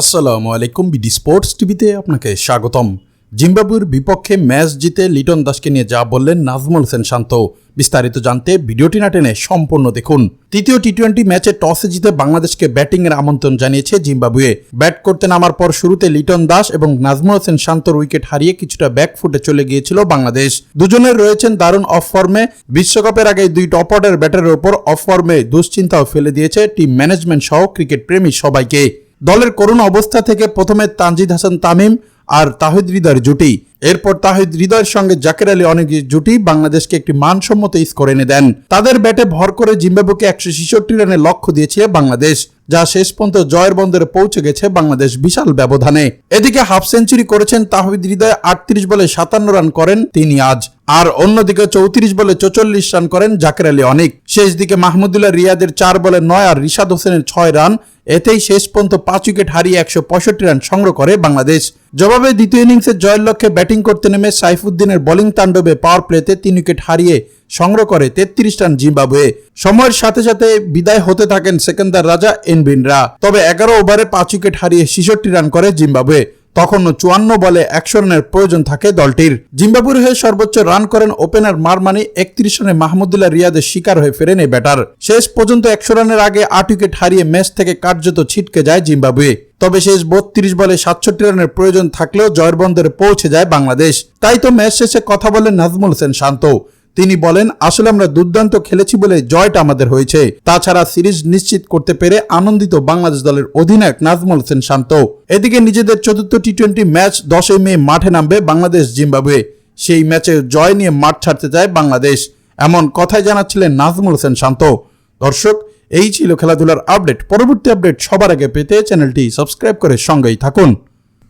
আসসালামু আলাইকুম BD sports টিভিতে আপনাকে স্বাগতম। জিম্বাবুয়ের বিপক্ষে ম্যাচ জিতে লিটন দাসকে নিয়ে যা বললেন নাজমুল হোসেন শান্ত। বিস্তারিত জানতে ভিডিওটি না টেনে সম্পূর্ণ দেখুন। তৃতীয় টি টোয়েন্টি ম্যাচে টসে জিতে বাংলাদেশকে ব্যাটিংয়ের আমন্ত্রণ জানিয়েছে জিম্বাবুয়ে। ব্যাট করতে নামার পর শুরুতে লিটন দাস এবং নাজমুল হোসেন শান্তর উইকেট হারিয়ে কিছুটা ব্যাকফুটে চলে গিয়েছিল বাংলাদেশ। দুজনের রয়েছেন দারুণ অফ ফর্মে বিশ্বকাপের আগে দুই টপ অর্ডার ব্যাটারের ওপর অফ ফর্মে দুশ্চিন্তাও ফেলে দিয়েছে টিম ম্যানেজমেন্ট সহ ক্রিকেট প্রেমী সবাইকে। দলের করুণ অবস্থা থেকে প্রথমে তানজিদ হাসান তামিম আর তাহিদ হৃদয়ের জুটি। এরপর তাহিদ হৃদয়ের সঙ্গে জাকের আলী অনেক জুটি বাংলাদেশকে একটি মানসম্মত স্কোর এনে দেন। তাদের ব্যাটে ভর করে জিম্বাবুকে একশো ছেষট্টি রানের লক্ষ্য দিয়েছে বাংলাদেশ, যা শেষ পর্যন্ত জয়ের বন্দরে পৌঁছে গেছে বাংলাদেশ বিশাল ব্যবধানে। এদিকে হাফ সেঞ্চুরি করেছেন তাহিদ হৃদয়, আটত্রিশ বলে সাতান্ন রান করেন তিনি আজ। আর অন্যদিকে চৌত্রিশ বলে চৌচল্লিশ রান করেন জাকের আলী অনেক। শেষ দিকে মাহমুদুল্লাহ রিয়াদের চার বলে নয় আর রিশাদ হোসেনের ছয় রান এতেই শেষ পর্যন্ত পাঁচ উইকেট হারিয়ে একশো পঁয়ষট্টি রান সংগ্রহ করে বাংলাদেশ। জবাবে দ্বিতীয় ইনিংসে জয়ের লক্ষ্যে ব্যাটিং করতে নেমে সাইফুদ্দিনের বোলিং তাণ্ডবে পাওয়ার প্লেতে তিন উইকেট হারিয়ে সংগ্রহ করে তেত্রিশ রান জিম্বাবুয়ে। সময়ের সাথে সাথে বিদায় হতে থাকেন সেকেন্দার রাজা এনবিনরা। তবে এগারো ওভারে পাঁচ উইকেট হারিয়ে ছেষট্টি রান করে জিম্বাবুয়ে। তখনও চুয়ান্ন বলে একশো রানের প্রয়োজন থাকে দলটির। জিম্বাবুয়ের হয়ে সর্বোচ্চ রান করেন ওপেনার মারমানি একত্রিশ রানে মাহমুদুল্লাহ রিয়াদের শিকার হয়ে ফেরেন এই ব্যাটার। শেষ পর্যন্ত একশো রানের আগে আট উইকেট হারিয়ে ম্যাচ থেকে কার্যত ছিটকে যায় জিম্বাবুয়ে। তবে শেষ বত্রিশ বলে সাতষট্টি রানের প্রয়োজন থাকলেও জয়ের বন্দরে পৌঁছে যায় বাংলাদেশ। তাই তো ম্যাচ শেষে কথা বলেন নাজমুল হোসেন শান্ত। তিনি বলেন, আসলে আমরা দুর্দান্ত খেলেছি বলে জয়টা আমাদের হয়েছে। তাছাড়া সিরিজ নিশ্চিত করতে পেরে আনন্দিত বাংলাদেশ দলের অধিনায়ক নাজমুল হোসেন শান্ত। এদিকে নিজেদের চতুর্থ টি টোয়েন্টি ম্যাচ দশই মে মাঠে নামবে বাংলাদেশ জিম্বাবুয়ে। সেই ম্যাচে জয় নিয়ে মাঠ ছাড়তে চায় বাংলাদেশ। এমন কথাই জানাচ্ছিলেন নাজমুল হোসেন শান্ত। দর্শক, এই ছিল খেলাধুলার আপডেট। পরবর্তী আপডেট সবার আগে পেতে চ্যানেলটি সাবস্ক্রাইব করে সঙ্গেই থাকুন।